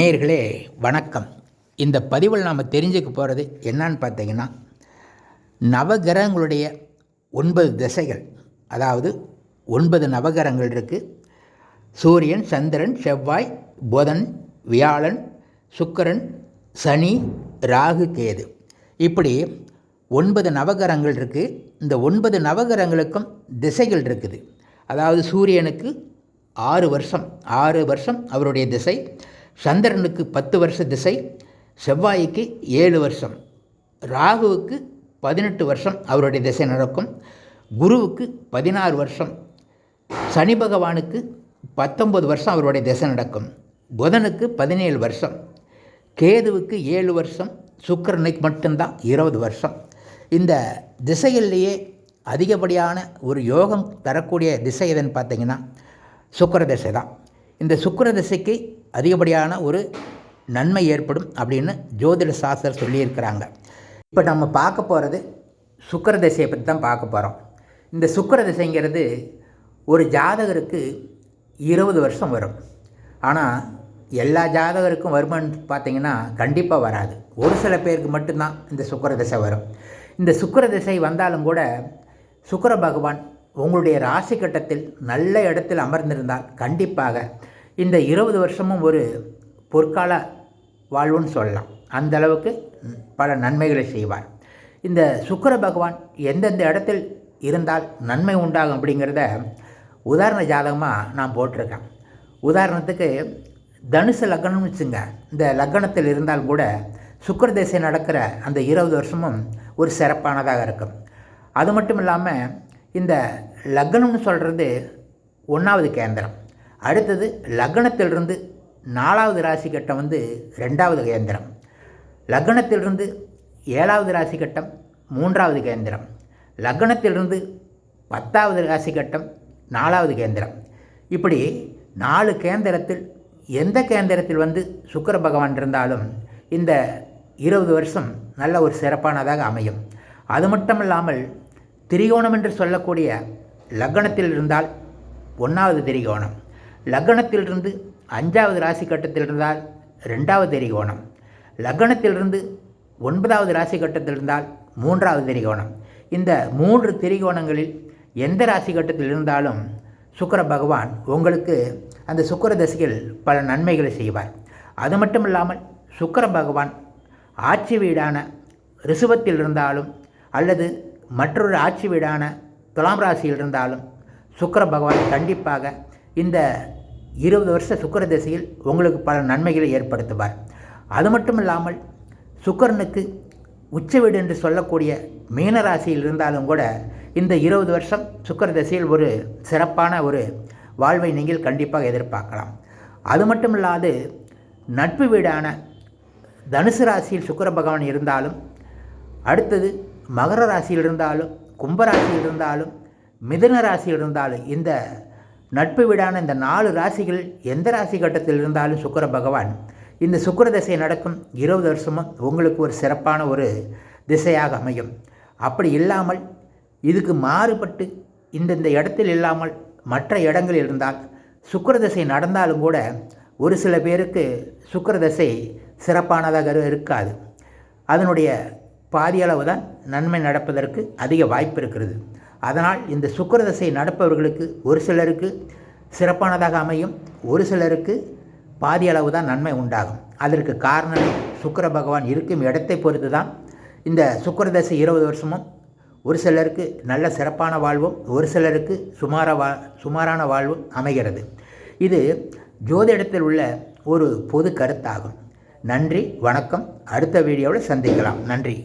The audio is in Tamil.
நேயர்களே வணக்கம். இந்த பதிவில் நாம் தெரிஞ்சுக்க போகிறது என்னன்னு பார்த்தீங்கன்னா நவகிரகங்களுடைய ஒன்பது திசைகள். அதாவது ஒன்பது நவகிரகங்கள் இருக்குது சூரியன் சந்திரன் செவ்வாய் புதன் வியாழன் சுக்கரன் சனி ராகு கேது. இப்படி ஒன்பது நவகிரகங்கள் இருக்குது இந்த ஒன்பது நவகிரகங்களுக்கும் திசைகள் இருக்குது. அதாவது சூரியனுக்கு ஆறு வருஷம். ஆறு வருஷம் அவருடைய திசை. சந்திரனுக்கு பத்து வருஷ திசை செவ்வாய்க்கு ஏழு வருஷம் ராகுவுக்கு பதினெட்டு வருஷம் அவருடைய திசை நடக்கும் குருவுக்கு பதினாறு வருஷம் சனி பகவானுக்கு பத்தொம்பது வருஷம் அவருடைய திசை நடக்கும் புதனுக்கு பதினேழு வருஷம் கேதுவுக்கு ஏழு வருஷம் சுக்கரனுக்கு மட்டும்தான் இருபது வருஷம். இந்த திசையிலேயே அதிகப்படியான ஒரு யோகம் தரக்கூடிய திசை எதுன்னு பார்த்தீங்கன்னா சுக்கர திசை தான். இந்த சுக்கர திசைக்கு அதிகப்படியான ஒரு நன்மை ஏற்படும் அப்படின்னு ஜோதிட சாஸ்திரம் சொல்லியிருக்கிறாங்க. இப்போ நம்ம பார்க்க போகிறது சுக்கர திசையை பற்றி தான் பார்க்க போகிறோம் இந்த சுக்கர திசைங்கிறது ஒரு ஜாதகருக்கு இருபது வருஷம் வரும். ஆனால் எல்லா ஜாதகருக்கும் வருமானு பார்த்தீங்கன்னா கண்டிப்பாக வராது. ஒரு சில பேருக்கு மட்டும்தான் இந்த சுக்கர திசை வரும். இந்த சுக்கர திசை வந்தாலும் கூட சுக்கர பகவான் உங்களுடைய ராசி கட்டத்தில் நல்ல இடத்தில் அமர்ந்திருந்தால் கண்டிப்பாக இந்த இருபது வருஷமும் ஒரு பொற்கால வாழ்வுன்னு சொல்லலாம். அந்த அளவுக்கு பல நன்மைகளை செய்வார். இந்த சுக்கர பகவான் எந்தெந்த இடத்தில் இருந்தால் நன்மை உண்டாகும் அப்படிங்கிறத உதாரண ஜாதகமாக நான் போட்டிருக்கேன். உதாரணத்துக்கு தனுசு லக்னம்னு வச்சுங்க. இந்த லக்னத்தில் இருந்தால் கூட சுக்கர திசை நடக்கிற அந்த இருபது வருஷமும் ஒரு சிறப்பானதாக இருக்கும். அது மட்டும் இல்லாமல் இந்த லக்னம்னு சொல்கிறது ஒன்றாவது கேந்திரம். அடுத்தது லக்னத்திலிருந்து நாலாவது ராசி கட்டம் வந்து ரெண்டாவது கேந்திரம். லக்னத்திலிருந்து ஏழாவது ராசி கட்டம் மூன்றாவது கேந்திரம். லக்னத்திலிருந்து பத்தாவது ராசி கட்டம் நாலாவது கேந்திரம். இப்படி நாலு கேந்திரத்தில் எந்த கேந்திரத்தில் வந்து சுக்கர பகவான் இருந்தாலும் இந்த இருபது வருஷம் நல்ல ஒரு சிறப்பானதாக அமையும். அது மட்டும் இல்லாமல் திரிகோணம் என்று சொல்லக்கூடிய லக்னத்தில் இருந்தால் ஒன்றாவது திரிகோணம். லக்னத்திலிருந்து அஞ்சாவது ராசி கட்டத்தில் இருந்தால் ரெண்டாவது திரிகோணம். லக்னத்திலிருந்து ஒன்பதாவது ராசி கட்டத்தில் இருந்தால் மூன்றாவது திரிகோணம். இந்த மூன்று திரிகோணங்களில் எந்த ராசி கட்டத்தில் இருந்தாலும் சுக்கர பகவான் உங்களுக்கு அந்த சுக்கர தசையில் பல நன்மைகளை செய்வார். அது மட்டும் இல்லாமல் சுக்கர பகவான் ஆட்சி வீடான ரிசுவத்தில் இருந்தாலும் அல்லது மற்றொரு ஆட்சி வீடான துலாம் ராசியில் இருந்தாலும் சுக்கர பகவான் கண்டிப்பாக இந்த இருபது வருஷ சுக்கர திசையில் உங்களுக்கு பல நன்மைகளை ஏற்படுத்துவார். அது மட்டும் இல்லாமல் சுக்கரனுக்கு உச்ச வீடு என்று சொல்லக்கூடிய மீன ராசியில் இருந்தாலும் கூட இந்த இருபது வருஷம் சுக்கர திசையில் ஒரு சிறப்பான ஒரு வாழ்வை நீங்கள் கண்டிப்பாக எதிர்பார்க்கலாம். அது மட்டும் இல்லாது நட்பு வீடான தனுசு ராசியில் சுக்கர பகவான் இருந்தாலும் அடுத்தது மகர ராசியில் இருந்தாலும் கும்பராசியில் இருந்தாலும் மிதுன ராசியில் இருந்தாலும் இந்த நட்பு வீடான இந்த நாலு ராசிகள் எந்த ராசி கட்டத்தில் இருந்தாலும் சுக்கர பகவான் இந்த சுக்கர திசை நடக்கும் இருபது வருஷமும் உங்களுக்கு ஒரு சிறப்பான ஒரு திசையாக அமையும். அப்படி இல்லாமல் இதுக்கு மாறுபட்டு இந்தந்த இடத்தில் இல்லாமல் மற்ற இடங்களில் இருந்தால் சுக்கர திசை நடந்தாலும் கூட ஒரு சில பேருக்கு சுக்கர திசை சிறப்பானதாக இருக்காது. அதனுடைய பாதியளவு தான் நன்மை நடப்பதற்கு அதிக வாய்ப்பு இருக்கிறது. அதனால் இந்த சுக்கரதசை நடப்பவர்களுக்கு ஒரு சிலருக்கு சிறப்பானதாக அமையும் ஒரு சிலருக்கு பாதி அளவு தான் நன்மை உண்டாகும். அதற்கு காரணம் சுக்கர பகவான் இருக்கும் இடத்தை பொறுத்து தான் இந்த சுக்கரதசை இருபது வருஷமும் ஒரு சிலருக்கு நல்ல சிறப்பான வாழ்வும் ஒரு சிலருக்கு சுமார வா சுமாரான வாழ்வும் அமைகிறது. இது ஜோதிடத்தில் உள்ள ஒரு பொது கருத்தாகும். நன்றி வணக்கம். அடுத்த வீடியோவில் சந்திக்கலாம். நன்றி.